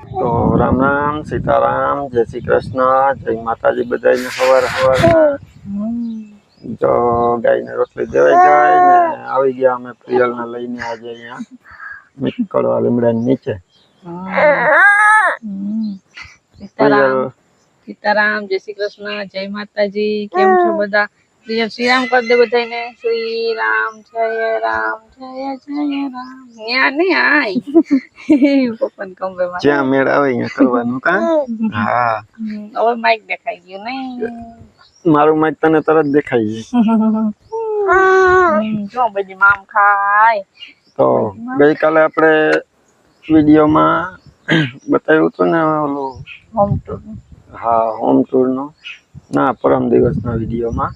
તો રામ રામ સીતારામ જય શ્રી કૃષ્ણ જય માતાજી બધાને સવાર સવાર તો ગાયને રોટલી દેવાઈ જાય ને આવી ગયા અમે પ્રિયલને લઈને આજે અહીંયા. નીકળવા લીમડાની નીચે. સીતારામ. સીતારામ જય શ્રી કૃષ્ણ જય માતાજી. કેમ છો બધા? પ્રિય શ્રીરામ કરી દે બધાને શ્રી રામ જય રામ જય જય રામ. ન્યા ને આય પપ્પાને કંબે માં જ્યાં મેળ આવે અહીંયા કરવાનું કા? હા. હવે માઈક દેખાઈ ગયું નહીં મારું માઇક તને તરત દેખાઈ ગયું. જો બધી મામ ખાય. તો ગઈકાલે આપણે વિડીયોમાં બતાવ્યું હતું ને ઓલું હોમ ટૂર હા હોમ ટૂર ના. પરમ દિવસના વિડીયોમાં.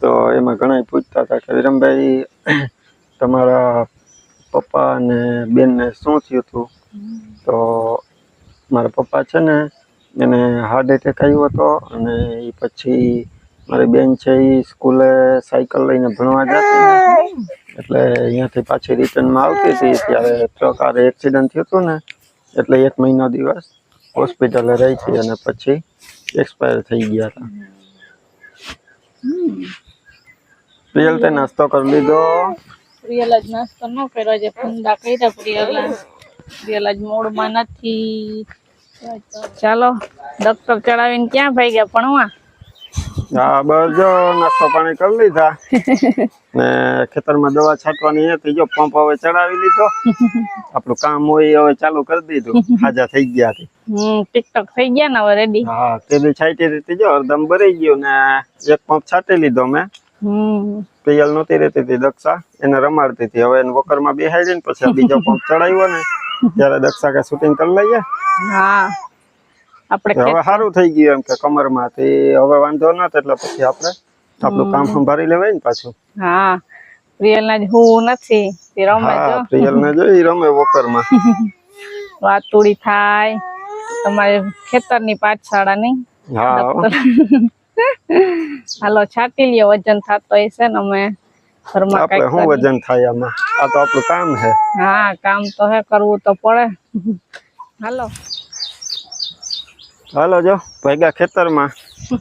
તો એમાં ઘણા પૂછતા હતા કે વિરમભાઈ તમારા પપ્પા અને બેનને શું થયું હતું? તો મારા પપ્પા છે ને એને હાર્ટ એટેક આવ્યો હતો અને એ પછી મારી બેન છે એ સ્કૂલે સાયકલ લઈને ભણવા જતી. એટલે અહીંયાથી પાછી રિટર્નમાં આવતી હતી. ત્યારે ટ્રક આરે એક્સિડન્ટ થયું હતું ને એટલે એક મહિનો દિવસ હોસ્પિટલે રહી હતી અને પછી એક્સપાયર થઈ ગયા હતા. પ્રિયલ તે નાસ્તો કરી લીધો. પ્રિયલ જ નાસ્તો ન કર્યો જે ફંદા કર્યા પ્રિયલ પ્રિયલ જ મોડમાં નથી. ચાલો ડોક્ટર ચડાવીને ક્યાં ભાઈ ગયા ભણવા હા બસ જો નાસ્તો પાણી કરી લીધા. ને ખેતરમાં દવા છાંટવાની હતી. જો પંપ હવે ચડાવી લીધો. આપણું કામ હોય હવે ચાલુ કરી દીધું. હાજા થઈ ગયા હતી ટિકટોક થઈ ગયા ને હવે રેડી હા તેની છાંટી દીધી. જો અડધમ ભરાઈ ગયું ને એક પંપ છાંટી લીધો મેં. પિયલ નતી નહોતી રહેતી હતી દક્ષા. એને રમાડતી હતી. હવે એને વોકરમાં બેહાડી ને પછી બીજો પંપ ચડાવ્યો ને. ત્યારે દક્ષા કે શૂટિંગ કરી લઈએ. હા. આપણે હવે સારું થઈ ગયું એમ કે કમરમાં. માંથી હવે વાંધો નતો એટલે પછી આપણે આપણું કામ સંભાળી લેવાય ને પાછું. હા પ્રિયલ ના હું નથી તે રમે જો. પ્રિયલ ને જોઈ રમે વોકરમાં. વાતુડી થાય તમારે ખેતરની પાઠશાળા ની હા. હાલો છાટી લ્યો વજન થતો હશે ને અમે ઘરમાં કંઈક શું વજન થાય આમાં? આ તો આપણું કામ છે. હા કામ તો હે કરવું તો પડે. હાલો. હાલો જો ભેગા ખેતરમાં.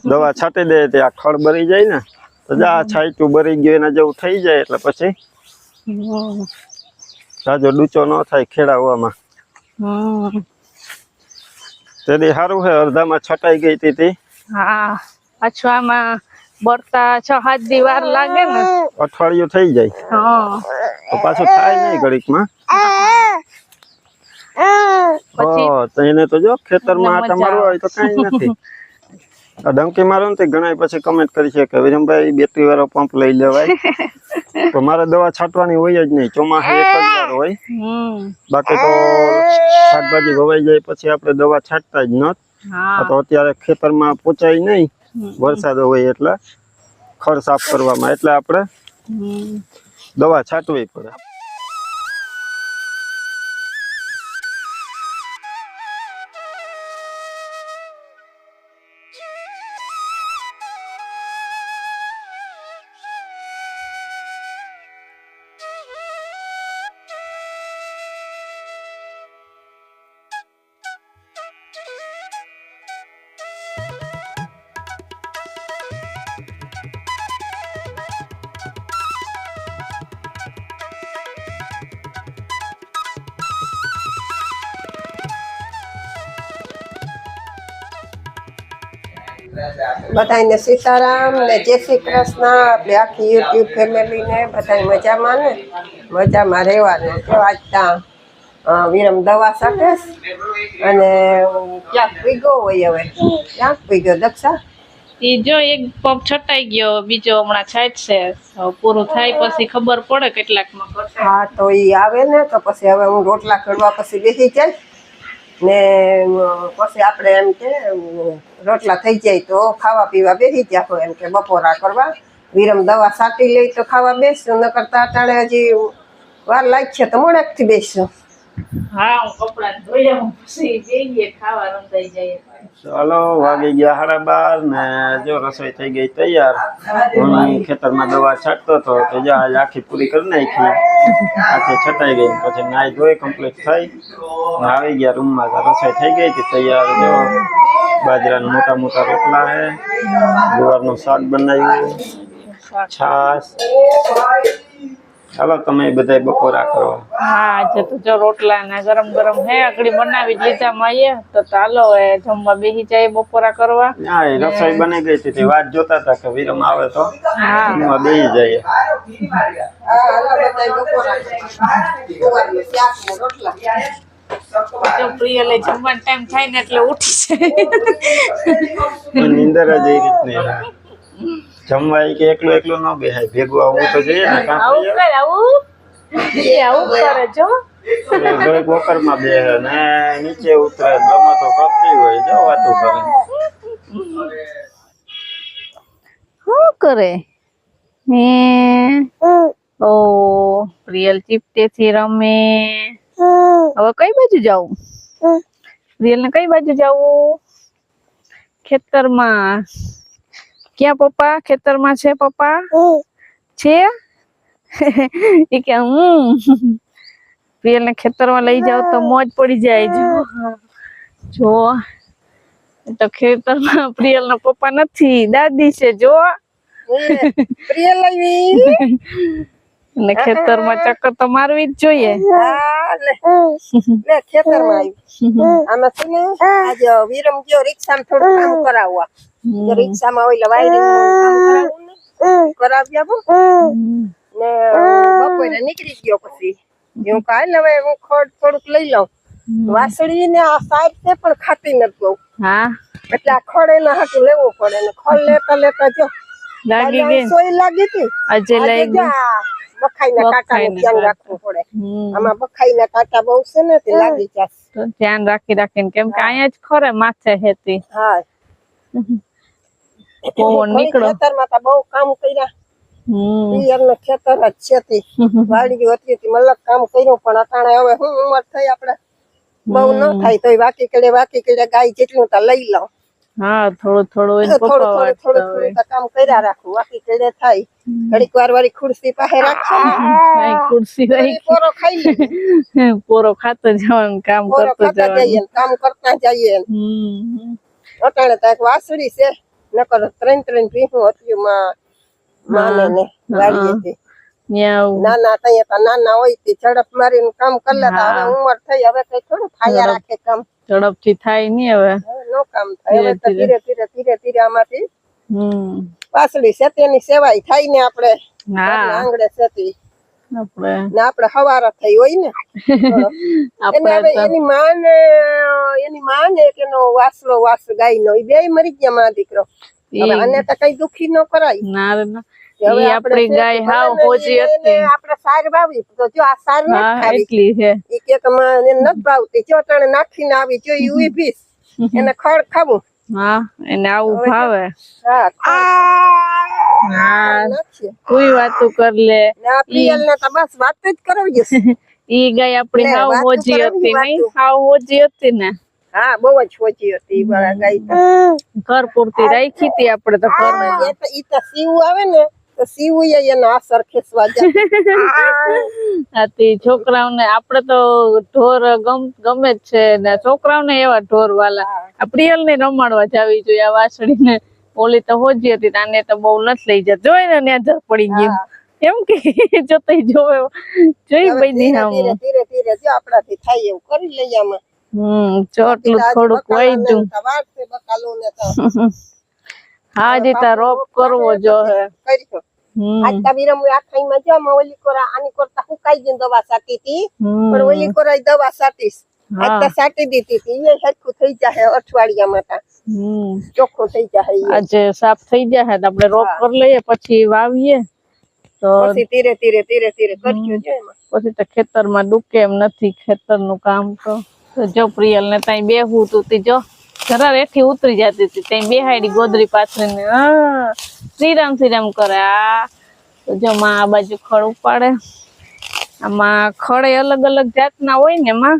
દવા છાંટી દે તે આ ખડ બરી જાય ને તો જા છાંટ્યું બરી ગયું એના જેવું થઈ જાય એટલે પછી. જાજો ડૂચો ન થાય ખેડાવવામાં. તેથી સારું છે અડધામાં છટાઈ ગઈ હતી તી. હા અછવામાં બરતા છ સાત દી વાર લાગે ને. અઠવાડિયું થઈ જાય. હા. તો પાછું થાય નહીં ઘડીકમાં. પછી તો એને તો જો ખેતરમાં તમારું હોય તો કઈ નથી. આ ડંકી મારો ને ઘણા પછી કમેન્ટ કરી છે કે વિરમભાઈ બેટરી વાળો પંપ લઈ લેવાય. તો મારે દવા છાંટવાની હોય જ નહીં. ચોમાસે એક જ વાર હોય. બાકી તો શાકભાજી વવાઈ જાય પછી આપણે દવા છાંટતા જ આ તો અત્યારે ખેતરમાં પોચાય નહીં. વરસાદ હોય એટલે ખડ સાફ કરવામાં. એટલે આપણે દવા છાંટવી પડે. બધાને સીતારામ ને જય શ્રી કૃષ્ણ. આપણે આખી યુટ્યુબ ફેમિલીને બધા મજામાં ને? મજામાં રહેવાનું. જો આજ ત્યાં વિરમ દવા સાથે અને ક્યાંક પીગો હોય હવે. ક્યાંક પીગો દક્ષા? એ જો એક પગ છટાઈ ગયો બીજો હમણાં છાંટશે પૂરું થાય પછી ખબર પડે કેટલાકમાં. હા તો એ આવે ને તો પછી હવે હું રોટલા કરવા પછી બેસી જાય. ને પછી આપણે એમ કે રોટલા થઈ જાય તો ખાવા પીવા બેસી જાય એમ કે બપોરા કરવા. વિરમ દવા સાટી લઈ તો ખાવા બેસશું ન કરતા અટાણે હજી વાર લાગશે તો મોડેકથી બેસશું હા હું કપડા ધોઈ લઉં પછી જઈએ ખાવા રંધાઈ જાય ચાલો વાગી ગયા સાડા બાર ને જો રસોઈ થઈ ગઈ તૈયાર. હું ખેતરમાં દવા છાંટતો હતો તો જો આખી પૂરી કરી નાખી. આખે છટાઈ ગઈ. પછી નાઈ ધોઈ કમ્પ્લીટ થઈ. આવી ગયા રૂમમાં. રસોઈ થઈ ગઈ હતી તૈયાર. જો બાજરાના મોટા મોટા રોટલા હે ગુવારનું શાક બનાવ્યું. છાશ. ચાલો તમે બધાય બપોરા કરો. હા આજે તો જો રોટલા ને ગરમ ગરમ હે આગળ બનાવી જ લીધા માયે તો ચાલો એ જમવા બેહી જાય બપોરા કરવા. હા એ રસોઈ બની ગઈ હતી વાત જોતા હતા કે વિરમ આવે તો હા. જમવા જાય. જો જમવાનો ટાઈમ થાય ને એટલે ઉઠી જાય. નીંદર જ એ રીતની. રહે. જમવા ઈ કે એકલું એકલું ન બેહાય. ભેગું આવું તો જઈએ ને આવું પ્રિય? આવું. એ આવું કરે જો ઘડીક વોકરમાં બેસે ને નીચે ઉતરે રમતો કરતી હોય જો વાતું કરે. શું કરે? હે? ઓ પ્રિયલ ચીપટેથી રમે. હવે કઈ બાજુ જાવું? પ્રિયલ ને કઈ બાજુ જાવું? ખેતરમાં. ક્યાં પપ્પા? ખેતરમાં છે પપ્પા? છે? એ કે હું. પ્રિયલ ને ખેતરમાં લઈ જાવ તો મોજ પડી જાય જો. જો. તો ખેતરમાં પ્રિયલ ના પપ્પા નથી. દાદી છે જો. એ, પ્રિય અને ખેતરમાં ચક્કર તો મારવી જ જોઈએ. ખેતરમાં આવી. આમાં છે ને આજ વિરમ ગયો રિક્ષામાં થોડું કામ કરાવવા. રિક્ષામાં કરાવવું ને કરાવી આવું ને બપોરે નીકળી ગયો પછી. હું કાલ હવે હું ખડ થોડુંક લઈ લઉં. વાસળી ને આ સાઈડ છે પણ ખાતી નથી બહુ. હા. એટલે આ ખડ એના હાટું લેવું પડે ને ખડ લેતા લેતા જો લાગી ગઈ. સોય લાગી હતી. આજે લઈ ગઈ. આ બખાઈના કાંટાનું બખાઈના ધ્યાન કાંટા. રાખવું પડે. આમાં બખાઈ ના કાંટા બહુ છે ને તે લાગી તો ધ્યાન રાખી રાખીને કેમ કે અહીંયા જ ખરે માથે હેતી. હા. પવન નીકળો. ખેતરમાં તો બહુ કામ કર્યા. હમ. ખેતર જ છે તે. વાડી હતી તે કામ કર્યું પણ અટાણે હવે હું ઉંમર થઈ આપણે? બહુ ન થાય તોય વાકી કડે વાકી કડે ગાય જેટલું તો લઈ લઉં. હા થોડું થોડું થોડું થોડું થોડું થોડું કામ કર્યા રાખું વાકી કડે થાય. ઘડીક વાર વાળી ખુરશી પાસે ખુરશી રહી પોરો ખાઈ લે પૂરો ખાતો જવાનું કામ કરતો જઈએ જવાનું કામ કરતા જઈએ અટાણે તો એક વાસળી છે. નકર ત્રણ ત્રણ ભીહું હતું માં માને ને ન્યા નાના તૈયા નાના હોય તે ઝડપ મારીને કામ કરી લેતા હવે. ઉંમર થઈ હવે કઈ થોડું ફાયા રાખે કામ. ઝડપથી થાય નહીં હવે. નો કામ થાય. હવે તો ધીરે ધીરે. ધીરે ધીરે આમાંથી હમ. પાસળી છે તેની સેવાય થાય ને આપણે. આંગળે સેતી. ને આપણે હવારા થઈ હોય ને. એને હવે એની માં ને એની માં ને કે એનો વાસલો વાસ ગાય નો એ બે મરી ગયા માં દીકરો. અને તો કઈ દુખી ન કરાય. ના રે ના. હવે આપણે ગાય હાવ હોજી હતી. આપણે સાર વાવી. તો જો આ સાર નથી હા ખાવી. એટલી છે. ઈ કે ભાવતી. જો નાખીને આવી જો ઈ ઊભી એને ખડ ખાવું. હા એને આવું ભાવે. હા. કોઈ વાતું કર લે. પ્રિયલ ને તો બસ વાત જ કરાવી છે ઈ ગાય આપણી હાવ હોજી હતી નહીં હાવ હોજી હતી ને. હા બહુ જ ઓછી હતી ગાય ઘર પૂરતી રાખી હતી આપણે તો ઘરમાં ઈ તો સીવું આવે ને તો સીવું એનો અસર ખેસવા જાય. છોકરાઓને આપણે તો ઢોર ગમ ગમે જ છે ને છોકરાઓને એવા ઢોર વાલા પ્રિયલ ને રમાડવા જાવી જોઈએ આ વાસળી ને ઓલી તો હોજી હતી આને તો બહુ નથી લઈ જતી. જોઈ ને ત્યાં પડી ગયું એમ. કે જોતી જોવે. જોઈ બધી આમ. ધીરે ધીરે જો આપણાથી થાય એવું કરી લઈ આમાં હમ ચોટલું થોડુંક તો તો. હા જીતા રોપ કરવો જો હે. કરી આજ તા વિરમ આ ખાઈમાં જો આમાં ઓલી કોરા આની કરતા હુકાઈ ગઈ દવા સાટી હતી પણ ઓલી કોરાઈ દવા સાટીશ. આજ હા. સાટી દીધી હતી એ હરખું થઈ જાય અઠવાડિયામાં તા હમ ચોખ્ખું થઈ જાય આજે સાફ થઈ જાય તો આપણે રોપ કરી લઈએ પછી વાવીએ. તો પછી ધીરે ધીરે ધીરે ધીરે પછી તો ખેતરમાં ડૂકે એમ નથી ખેતરનું કામ તો. જો પ્રિયલ ને ત્યાં બેહું તું તી જો. જરા રેઠી ઉતરી જતી હતી ત્યાં બેહાડી ગોદરી પાથરીને હા શ્રીરામ શ્રીરામ કરે આ. તો જો માં આ બાજુ ખડ ઉપાડે. આમાં ખડે અલગ અલગ જાતના હોય ને માં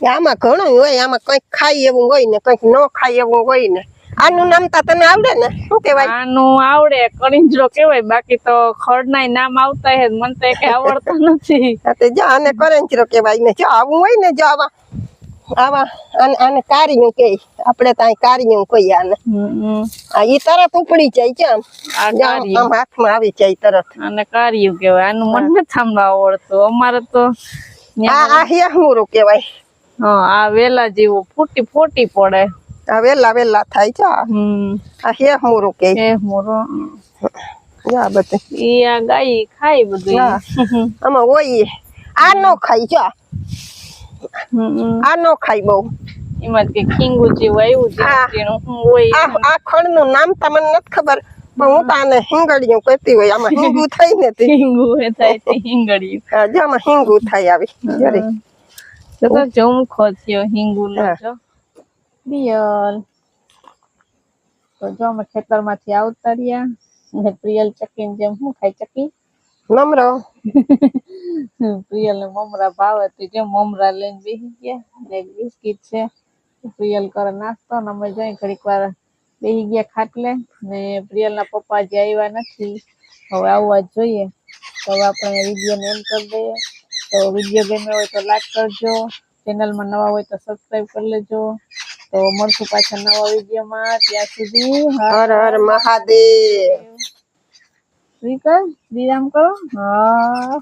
આમાં ઘણું હોય આમાં કંઈક ખાય એવું હોય ને કંઈક ન ખાય એવું હોય ને. આનું નામ તો તને આવડે ને? શું કહેવાય? આનું આવડે કળિંજરો કેવાય બાકી તો ખડના નામ આવતા હે મને તો કઈ આવડતા નથી. તે જો આને કરંચરો કહેવાય ને જો આવું હોય ને જો આવા આવા આને આને કારિયું કે આપણે ત્યાં કારિયું કહીએ આને. આ ઈ તરત ઉપડી જાય છે આમ. આમ હાથમાં આવી જાય તરત. અને કાર્યું કેવાય આનું મને નથી આવડતું. અમારે તો આ આ હેહમુરું કહેવાય. હા આ વેલા જેવું ફૂટી ફૂટી પડે. આ વેલા વેલા થાય છે આ. હે હોરો કે હે હોરો યા બધું. ઈ આ ગાય ખાય બધું આમાં હોય. આ નો ખાય જો. આ. નો ખાય બહુ. એમાં કે ખીંગુ જેવું આવ્યું. છે તેનું હોય આ ખણ ખડનું નામ તમને નથી ખબર પણ હું તો આને હિંગળિયું કહેતી હોય. આમાં હિંગુ થાય ને તે. ખીંગુ થાય જો આમાં હિંગુ થાય આવી જરી. જમખો થયો હિંગુ નો હા. જો. પ્રિયલ તો જો અમે ખેતરમાંથી આવતા રહ્યા. ને પ્રિયલ ચકી જેમ શું ખાય ચકી? નમરો પ્રિયલ ને મમરા ભાવે તો જે મમરા લઈને બેસી ગયા. ને એક બિસ્કીટ છે. પ્રિયલ કરે નાસ્તો ને અમે જઈ ઘડીક વાર બેસી ગયા ખાટલે. ને પ્રિયલ ના પપ્પા જે આવ્યા નથી. હવે આવવા જ જોઈએ. તો હવે આપણે વીડિયો ને એમ કરી દઈએ. તો વીડિયો ગમ્યો હોય તો લાઈક કરજો. ચેનલમાં નવા હોય તો સબસ્ક્રાઈબ કરી લેજો. તો મળશું પાછા નવા વિડીયોમાં ત્યાં સુધી હર હર મહાદેવ. શ્રી કર શ્રીરામ કરો? હા